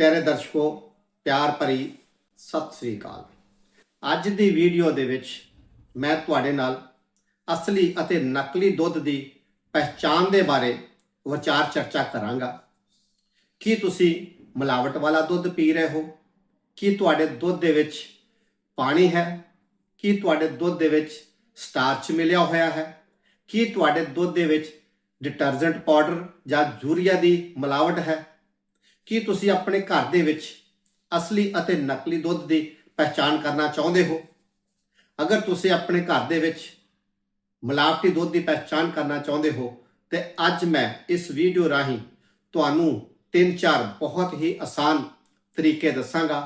ਪਿਆਰੇ ਦਰਸ਼ਕੋ, ਪਿਆਰ ਭਰੀ ਸਤਿ ਸ੍ਰੀ ਅਕਾਲ। ਅੱਜ ਦੀ ਵੀਡੀਓ ਦੇ ਵਿੱਚ ਮੈਂ ਤੁਹਾਡੇ ਨਾਲ ਅਸਲੀ ਅਤੇ ਨਕਲੀ ਦੁੱਧ ਦੀ ਪਹਿਚਾਣ ਦੇ ਬਾਰੇ ਵਿਚਾਰ ਚਰਚਾ ਕਰਾਂਗਾ। ਕੀ ਤੁਸੀਂ ਮਿਲਾਵਟ ਵਾਲਾ ਦੁੱਧ ਪੀ ਰਹੇ ਹੋ? ਕੀ ਤੁਹਾਡੇ ਦੁੱਧ ਦੇ ਵਿੱਚ ਪਾਣੀ ਹੈ? ਕੀ ਤੁਹਾਡੇ ਦੁੱਧ ਦੇ ਵਿੱਚ ਸਟਾਰਚ ਮਿਲਿਆ ਹੋਇਆ ਹੈ? ਕੀ ਤੁਹਾਡੇ ਦੁੱਧ ਦੇ ਵਿੱਚ ਡਿਟਰਜੈਂਟ ਪਾਊਡਰ ਜਾਂ ਯੂਰੀਆ ਦੀ ਮਿਲਾਵਟ ਹੈ? ਕੀ ਤੁਸੀਂ ਆਪਣੇ ਘਰ ਦੇ ਵਿੱਚ ਅਸਲੀ ਅਤੇ ਨਕਲੀ ਦੁੱਧ ਦੀ ਪਹਿਚਾਣ ਕਰਨਾ ਚਾਹੁੰਦੇ ਹੋ? ਅਗਰ ਤੁਸੀਂ ਆਪਣੇ ਘਰ ਦੇ ਵਿੱਚ ਮਿਲਾਵਟੀ ਦੁੱਧ ਦੀ ਪਹਿਚਾਣ ਕਰਨਾ ਚਾਹੁੰਦੇ ਹੋ, ਤੇ ਅੱਜ ਮੈਂ ਇਸ ਵੀਡੀਓ ਰਾਹੀਂ ਤੁਹਾਨੂੰ ਤਿੰਨ ਚਾਰ ਬਹੁਤ ਹੀ ਆਸਾਨ ਤਰੀਕੇ ਦੱਸਾਂਗਾ,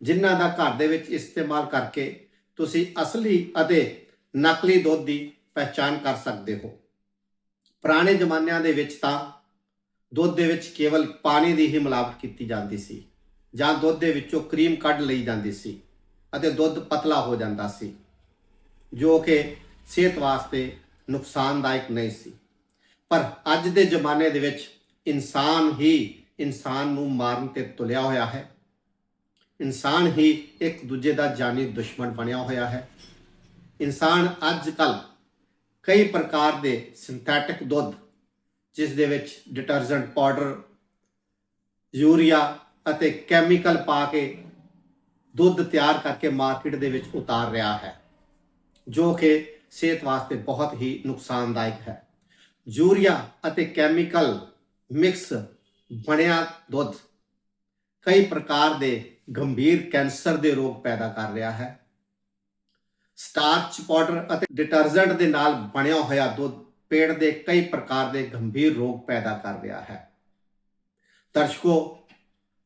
ਜਿਨ੍ਹਾਂ ਦਾ ਘਰ ਦੇ ਵਿੱਚ ਇਸਤੇਮਾਲ ਕਰਕੇ ਤੁਸੀਂ ਅਸਲੀ ਅਤੇ ਨਕਲੀ ਦੁੱਧ ਦੀ ਪਹਿਚਾਣ ਕਰ ਸਕਦੇ ਹੋ। ਪੁਰਾਣੇ ਜ਼ਮਾਨਿਆਂ ਦੇ ਵਿੱਚ ਤਾਂ ਦੁੱਧ ਦੇ ਵਿੱਚ ਕੇਵਲ ਪਾਣੀ ਦੀ ਹੀ ਮਿਲਾਵਟ ਕੀਤੀ ਜਾਂਦੀ ਸੀ ਜਾਂ ਦੁੱਧ ਦੇ ਵਿੱਚੋਂ ਕਰੀਮ ਕੱਢ ਲਈ ਜਾਂਦੀ ਸੀ ਅਤੇ ਦੁੱਧ ਪਤਲਾ ਹੋ ਜਾਂਦਾ ਸੀ, ਜੋ ਕਿ ਸਿਹਤ ਵਾਸਤੇ ਨੁਕਸਾਨਦਾਇਕ ਨਹੀਂ ਸੀ। ਪਰ ਅੱਜ ਦੇ ਜ਼ਮਾਨੇ ਦੇ ਵਿੱਚ ਇਨਸਾਨ ਹੀ ਇਨਸਾਨ ਨੂੰ ਮਾਰਨ ਤੇ ਤੁਲਿਆ ਹੋਇਆ ਹੈ। ਇਨਸਾਨ ਹੀ ਇੱਕ ਦੂਜੇ ਦਾ ਜਾਨੀ ਦੁਸ਼ਮਣ ਬਣਿਆ ਹੋਇਆ ਹੈ। ਇਨਸਾਨ ਅੱਜ ਕੱਲ ਕਈ ਪ੍ਰਕਾਰ ਦੇ ਸਿੰਥੈਟਿਕ ਦੁੱਧ ਜਿਸ ਦੇ ਵਿੱਚ ਡਿਟਰਜੈਂਟ ਪਾਊਡਰ ਯੂਰੀਆ ਅਤੇ ਕੈਮੀਕਲ ਪਾ ਕੇ ਦੁੱਧ ਤਿਆਰ ਕਰਕੇ ਮਾਰਕੀਟ ਦੇ ਵਿੱਚ ਉਤਾਰ ਰਿਹਾ ਹੈ, ਜੋ ਕਿ ਸਿਹਤ ਵਾਸਤੇ ਬਹੁਤ ਹੀ ਨੁਕਸਾਨਦਾਇਕ ਹੈ। ਯੂਰੀਆ ਅਤੇ ਕੈਮੀਕਲ ਮਿਕਸ ਬਣਿਆ ਦੁੱਧ ਕਈ ਪ੍ਰਕਾਰ ਦੇ ਗੰਭੀਰ ਕੈਂਸਰ ਦੇ ਰੋਗ ਪੈਦਾ ਕਰ ਰਿਹਾ ਹੈ। ਸਟਾਰਚ ਪਾਊਡਰ ਅਤੇ ਡਿਟਰਜੈਂਟ ਦੇ ਨਾਲ ਬਣਿਆ ਹੋਇਆ ਦੁੱਧ ਪੇਟ ਦੇ ਕਈ ਪ੍ਰਕਾਰ ਦੇ ਗੰਭੀਰ ਰੋਗ ਪੈਦਾ ਕਰ ਰਿਹਾ ਹੈ। ਦਰਸ਼ਕੋ,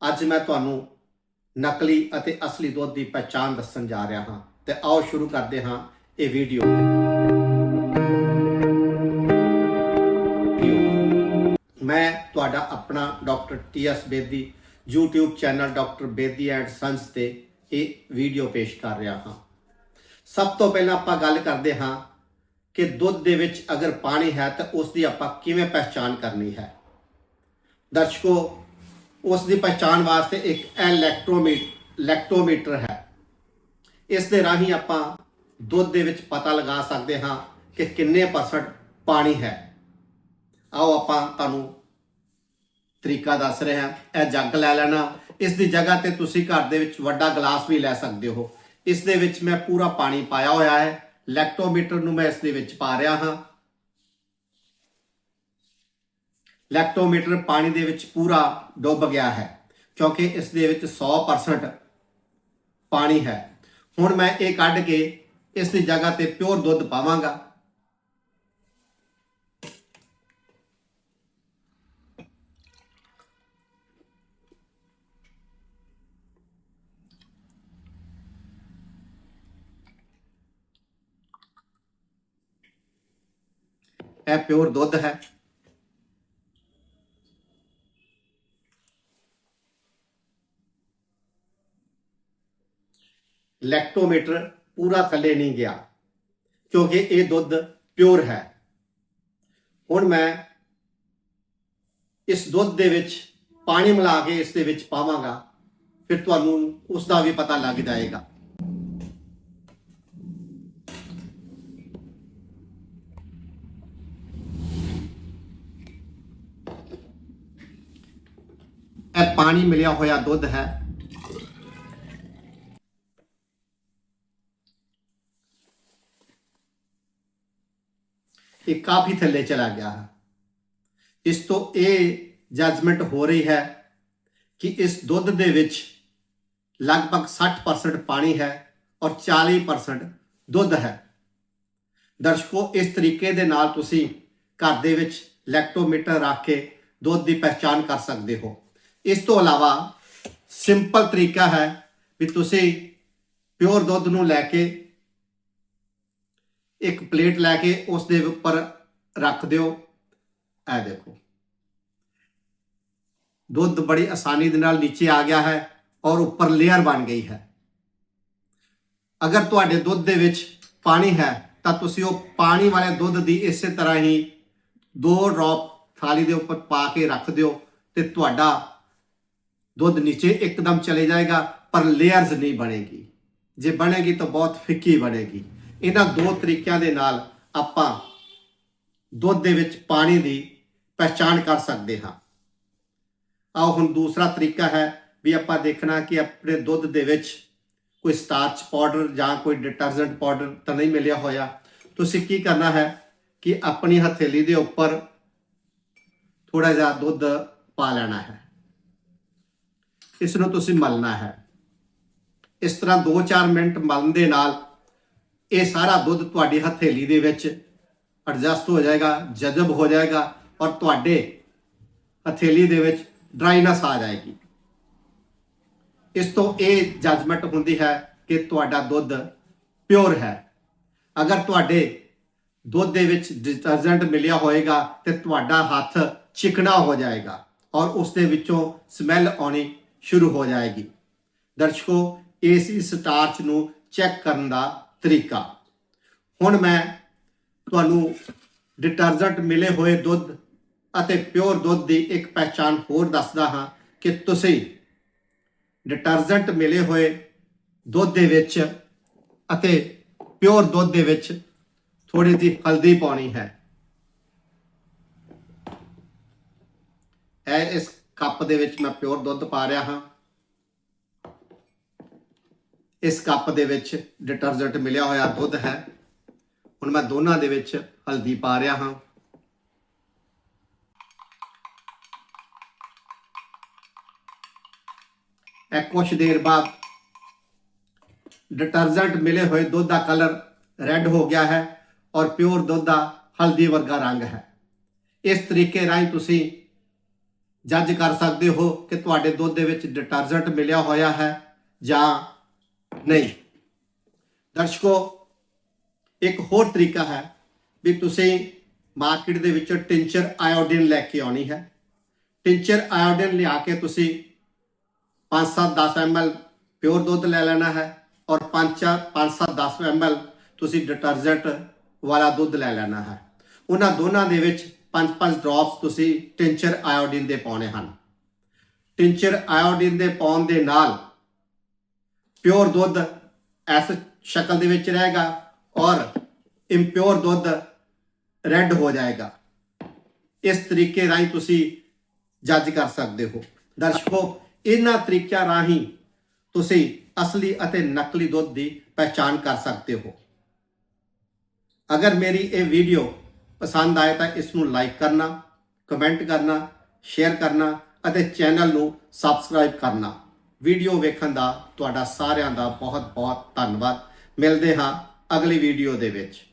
ਅੱਜ ਮੈਂ ਤੁਹਾਨੂੰ ਨਕਲੀ ਅਤੇ ਅਸਲੀ ਦੁੱਧ ਦੀ ਪਛਾਣ ਦੱਸਣ ਜਾ ਰਿਹਾ ਹਾਂ ਤੇ ਆਓ ਸ਼ੁਰੂ ਕਰਦੇ ਹਾਂ ਇਹ ਵੀਡੀਓ। ਮੈਂ ਤੁਹਾਡਾ ਆਪਣਾ doctor T S Bedi, YouTube channel doctor Bedi and sons ਤੇ ਇਹ ਵੀਡੀਓ ਪੇਸ਼ ਕਰ ਰਿਹਾ ਹਾਂ। ਸਭ ਤੋਂ ਪਹਿਲਾਂ ਆਪਾਂ ਗੱਲ ਕਰਦੇ ਹਾਂ ਕਿ ਦੁੱਧ ਦੇ ਵਿੱਚ ਅਗਰ ਪਾਣੀ ਹੈ ਤਾਂ ਉਸ ਦੀ ਆਪਾਂ ਕਿਵੇਂ ਪਹਿਚਾਣ ਕਰਨੀ ਹੈ? ਦਰਸ਼ਕੋ, ਉਸ ਦੀ ਪਹਿਚਾਣ ਵਾਸਤੇ ਇੱਕ ਇਲੈਕਟ੍ਰੋਮੀਟਰ ਲੈਕਟੋਮੀਟਰ ਹੈ। ਇਸ ਦੇ ਰਾਹੀਂ ਆਪਾਂ ਦੁੱਧ ਦੇ ਵਿੱਚ ਪਤਾ ਲਗਾ ਸਕਦੇ ਹਾਂ ਕਿ ਕਿੰਨੇ ਪਰਸੈਂਟ ਪਾਣੀ ਹੈ। ਆਓ ਆਪਾਂ ਤੁਹਾਨੂੰ ਤਰੀਕਾ ਦੱਸ ਰਹੇ ਹਾਂ। ਇਹ ਜੱਗ ਲੈ ਲੈਣਾ। ਇਸ ਦੀ ਜਗ੍ਹਾ ਤੇ ਤੁਸੀਂ ਘਰ ਦੇ ਵਿੱਚ ਵੱਡਾ ਗਲਾਸ ਵੀ ਲੈ ਸਕਦੇ ਹੋ। ਇਸ ਦੇ ਵਿੱਚ ਮੈਂ ਪੂਰਾ ਪਾਣੀ ਪਾਇਆ ਹੋਇਆ ਹੈ। ਲੈਕਟੋਮੀਟਰ ਨੂੰ ਮੈਂ ਇਸ ਦੇ ਵਿੱਚ ਪਾ ਰਿਹਾ ਹਾਂ। ਲੈਕਟੋਮੀਟਰ ਪਾਣੀ ਦੇ ਵਿੱਚ ਪੂਰਾ ਡੁੱਬ ਗਿਆ ਹੈ, ਕਿਉਂਕਿ ਇਸ ਦੇ ਵਿੱਚ 100% ਪਾਣੀ ਹੈ। ਹੁਣ ਮੈਂ ਇਹ ਕੱਢ ਕੇ ਇਸ ਦੀ ਜਗ੍ਹਾ ਤੇ ਪਿਓਰ ਦੁੱਧ ਪਾਵਾਂਗਾ। ਇਹ ਪਿਓਰ ਦੁੱਧ ਹੈ। ਲੈਕਟੋਮੀਟਰ ਪੂਰਾ ਥੱਲੇ ਨਹੀਂ ਗਿਆ, ਕਿਉਂਕਿ ਇਹ ਦੁੱਧ ਪਿਓਰ ਹੈ। ਹੁਣ ਮੈਂ ਇਸ ਦੁੱਧ ਦੇ ਵਿੱਚ ਪਾਣੀ ਮਿਲਾ ਕੇ ਇਸ ਦੇ ਵਿੱਚ ਪਾਵਾਂਗਾ, ਫਿਰ ਤੁਹਾਨੂੰ ਉਸ ਦਾ ਵੀ ਪਤਾ ਲੱਗ ਜਾਏਗਾ। ਪਾਣੀ ਮਿਲਿਆ ਹੋਇਆ ਦੁੱਧ ਹੈ। ਇਹ ਕਾਫੀ ਥੱਲੇ ਚਲਾ ਗਿਆ ਹੈ। ਇਸ ਤੋਂ ਇਹ ਜਜਮੈਂਟ ਹੋ ਰਹੀ ਹੈ ਕਿ ਇਸ ਦੁੱਧ ਦੇ ਵਿੱਚ ਲਗਭਗ 60% ਪਾਣੀ ਹੈ ਔਰ 40% ਦੁੱਧ ਹੈ। ਦਰਸ਼ਕੋ, ਇਸ ਤਰੀਕੇ ਦੇ ਨਾਲ ਤੁਸੀਂ ਘਰ ਦੇ ਵਿੱਚ ਲੈਕਟੋਮੀਟਰ ਰੱਖ ਕੇ ਦੁੱਧ ਦੀ ਪਛਾਣ ਕਰ ਸਕਦੇ ਹੋ। ਇਸ ਤੋਂ ਇਲਾਵਾ ਸਿੰਪਲ ਤਰੀਕਾ ਹੈ ਵੀ ਤੁਸੀਂ ਪਿਓਰ ਦੁੱਧ ਨੂੰ ਲੈ ਕੇ ਇੱਕ ਪਲੇਟ ਲੈ ਕੇ ਉਸ ਦੇ ਉੱਪਰ ਰੱਖ ਦਿਓ। ਇਹ ਦੇਖੋ। ਦੁੱਧ ਬੜੀ ਆਸਾਨੀ ਦੇ ਨਾਲ ਨੀਚੇ ਆ ਗਿਆ ਹੈ ਔਰ ਉੱਪਰ ਲੇਅਰ ਬਣ ਗਈ ਹੈ। ਅਗਰ ਤੁਹਾਡੇ ਦੁੱਧ ਦੇ ਵਿੱਚ ਪਾਣੀ ਹੈ ਤਾਂ ਤੁਸੀਂ ਉਹ ਪਾਣੀ ਵਾਲੇ ਦੁੱਧ ਦੀ ਇਸੇ ਤਰ੍ਹਾਂ ਹੀ ਦੋ ਡ੍ਰੌਪ ਥਾਲੀ ਦੇ ਉੱਪਰ ਪਾ ਕੇ ਰੱਖ ਦਿਓ ਤੇ ਤੁਹਾਡਾ ਦੁੱਧ ਨੀਚੇ ਇੱਕਦਮ ਚਲੇ ਜਾਏਗਾ, ਪਰ ਲੇਅਰਸ ਨਹੀਂ ਬਣੇਗੀ। ਜੇ ਬਣੇਗੀ ਤਾਂ ਬਹੁਤ ਫਿੱਕੀ ਬਣੇਗੀ। ਇਹਨਾਂ ਦੋ ਤਰੀਕਿਆਂ ਦੇ ਨਾਲ ਆਪਾਂ ਦੁੱਧ ਦੇ ਵਿੱਚ ਪਾਣੀ ਦੀ ਪਛਾਣ ਕਰ ਸਕਦੇ ਹਾਂ। ਆਓ ਹੁਣ ਦੂਸਰਾ ਤਰੀਕਾ ਹੈ ਵੀ ਆਪਾਂ ਦੇਖਣਾ ਕਿ ਆਪਣੇ ਦੁੱਧ ਦੇ ਵਿੱਚ ਕੋਈ ਸਟਾਰਚ ਪਾਊਡਰ ਜਾਂ ਕੋਈ ਡਿਟਰਜੈਂਟ ਪਾਊਡਰ ਤਾਂ ਨਹੀਂ ਮਿਲਿਆ ਹੋਇਆ। ਤੁਸੀਂ ਕੀ ਕਰਨਾ ਹੈ ਕਿ ਆਪਣੀ ਹਥੇਲੀ ਦੇ ਉੱਪਰ ਥੋੜਾ ਜਿਹਾ ਦੁੱਧ ਪਾ ਲੈਣਾ ਹੈ। ਇਸ ਨੂੰ ਤੁਸੀਂ ਮਲਣਾ ਹੈ। ਇਸ ਤਰ੍ਹਾਂ 2-4 ਮਿੰਟ ਮਲਣ ਦੇ ਨਾਲ ਇਹ ਸਾਰਾ ਦੁੱਧ ਤੁਹਾਡੀ ਹਥੇਲੀ ਦੇ ਵਿੱਚ ਐਡਜਸਟ ਹੋ ਜਾਏਗਾ, ਜਜ਼ਬ ਹੋ ਜਾਏਗਾ ਔਰ ਤੁਹਾਡੇ ਹਥੇਲੀ ਦੇ ਵਿੱਚ ਡਰਾਈਨੈਸ ਆ ਜਾਏਗੀ। ਇਸ ਤੋਂ ਇਹ ਜਜਮੈਂਟ ਹੁੰਦੀ ਹੈ ਕਿ ਤੁਹਾਡਾ ਦੁੱਧ ਪਿਓਰ ਹੈ। ਅਗਰ ਤੁਹਾਡੇ ਦੁੱਧ ਦੇ ਵਿੱਚ ਡਿਟਰਜੈਂਟ ਮਿਲਿਆ ਹੋਏਗਾ ਤੇ ਤੁਹਾਡਾ ਹੱਥ ਚਿਕਣਾ ਹੋ ਜਾਏਗਾ ਔਰ ਉਸ ਦੇ ਵਿੱਚੋਂ ਸਮੈਲ ਆਉਣੀ ਸ਼ੁਰੂ ਹੋ ਜਾਏਗੀ। ਦਰਸ਼ਕੋ, ਇਸ ਸਟਾਰਚ ਨੂੰ ਚੈੱਕ ਕਰਨ ਦਾ ਤਰੀਕਾ। ਹੁਣ ਮੈਂ ਤੁਹਾਨੂੰ ਡਿਟਰਜੈਂਟ ਮਿਲੇ ਹੋਏ ਦੁੱਧ ਅਤੇ ਪਿਓਰ ਦੁੱਧ ਦੀ ਇੱਕ ਪਹਿਚਾਨ ਹੋਰ ਦੱਸਦਾ ਹਾਂ ਕਿ ਤੁਸੀਂ ਡਿਟਰਜੈਂਟ ਮਿਲੇ ਹੋਏ ਦੁੱਧ ਦੇ ਵਿੱਚ ਅਤੇ ਪਿਓਰ ਦੁੱਧ ਦੇ ਵਿੱਚ ਥੋੜੀ ਜਿਹੀ ਹਲਦੀ ਪਾਉਣੀ ਹੈ। ਇਹ ਇਸ ਕੱਪ ਦੇ ਵਿੱਚ ਮੈਂ ਪਿਓਰ ਦੁੱਧ ਪਾ ਰਿਹਾ ਹਾਂ। ਇਸ ਕੱਪ ਦੇ ਵਿੱਚ ਡਿਟਰਜੈਂਟ ਮਿਲਿਆ ਹੋਇਆ ਦੁੱਧ ਹੈ। ਹੁਣ ਮੈਂ ਦੋਨਾਂ ਦੇ ਵਿੱਚ ਹਲਦੀ ਪਾ ਰਿਹਾ ਹਾਂ। ਇਹ ਕੁਝ ਦੇਰ ਬਾਅਦ ਡਿਟਰਜੈਂਟ ਮਿਲੇ ਹੋਏ ਦੁੱਧ ਦਾ ਕਲਰ ਰੈੱਡ ਹੋ ਗਿਆ ਹੈ ਔਰ ਪਿਓਰ ਦੁੱਧ ਦਾ ਹਲਦੀ ਵਰਗਾ ਰੰਗ ਹੈ। ਇਸ ਤਰੀਕੇ ਰਾਹੀਂ ਤੁਸੀਂ ਜੱਜ ਕਰ ਸਕਦੇ ਹੋ ਕਿ ਤੁਹਾਡੇ ਦੁੱਧ ਦੇ ਵਿੱਚ ਡਿਟਰਜੈਂਟ ਮਿਲਿਆ ਹੋਇਆ ਹੈ ਜਾਂ ਨਹੀਂ। ਦਰਸ਼ਕੋ, ਇੱਕ ਹੋਰ ਤਰੀਕਾ ਹੈ ਵੀ ਤੁਸੀਂ ਮਾਰਕੀਟ ਦੇ ਵਿੱਚੋਂ ਟਿੰਚਰ ਆਇਓਡੀਨ ਲੈ ਕੇ ਆਉਣੀ ਹੈ। ਟਿੰਚਰ ਆਇਓਡੀਨ ਲਿਆ ਕੇ ਤੁਸੀਂ 5-7 10 ml ਪਿਓਰ ਦੁੱਧ ਲੈ ਲੈਣਾ ਹੈ ਔਰ 5 5-7 10 ml ਤੁਸੀਂ ਡਿਟਰਜੈਂਟ ਵਾਲਾ ਦੁੱਧ ਲੈ ਲੈਣਾ ਹੈ। ਉਹਨਾਂ ਦੋਨਾਂ ਦੇ ਵਿੱਚ 5-5 ਡ੍ਰੌਪਸ ਤੁਸੀਂ ਟਿੰਚਰ ਆਇਓਡੀਨ ਦੇ ਪਾਉਣੇ ਹਨ। ਟਿੰਚਰ ਆਇਓਡੀਨ ਦੇ ਪਾਉਣ ਦੇ ਨਾਲ ਪਿਓਰ ਦੁੱਧ ਇਸ ਸ਼ਕਲ ਦੇ ਵਿੱਚ ਰਹੇਗਾ ਔਰ ਇੰਪਿਓਰ ਦੁੱਧ ਰੈੱਡ ਹੋ ਜਾਏਗਾ। ਇਸ ਤਰੀਕੇ ਰਾਹੀਂ ਤੁਸੀਂ ਜੱਜ ਕਰ ਸਕਦੇ ਹੋ। ਦਰਸ਼ਕੋ, ਇਹਨਾਂ ਤਰੀਕਿਆਂ ਰਾਹੀਂ ਤੁਸੀਂ ਅਸਲੀ ਅਤੇ ਨਕਲੀ ਦੁੱਧ ਦੀ ਪਹਿਚਾਣ ਕਰ ਸਕਦੇ ਹੋ। ਅਗਰ ਮੇਰੀ ਇਹ ਵੀਡੀਓ ਪਸੰਦ ਆਏ ਤਾਂ ਇਸ ਨੂੰ ਲਾਈਕ ਕਰਨਾ ਕਮੈਂਟ ਕਰਨਾ ਸ਼ੇਅਰ ਕਰਨਾ ਅਤੇ ਚੈਨਲ ਨੂੰ ਸਬਸਕ੍ਰਾਈਬ ਕਰਨਾ। ਵੀਡੀਓ ਵੇਖਣ ਦਾ ਤੁਹਾਡਾ ਸਾਰਿਆਂ ਦਾ ਬਹੁਤ ਬਹੁਤ ਧੰਨਵਾਦ। ਮਿਲਦੇ ਹਾਂ ਅਗਲੀ ਵੀਡੀਓ ਦੇ ਵਿੱਚ।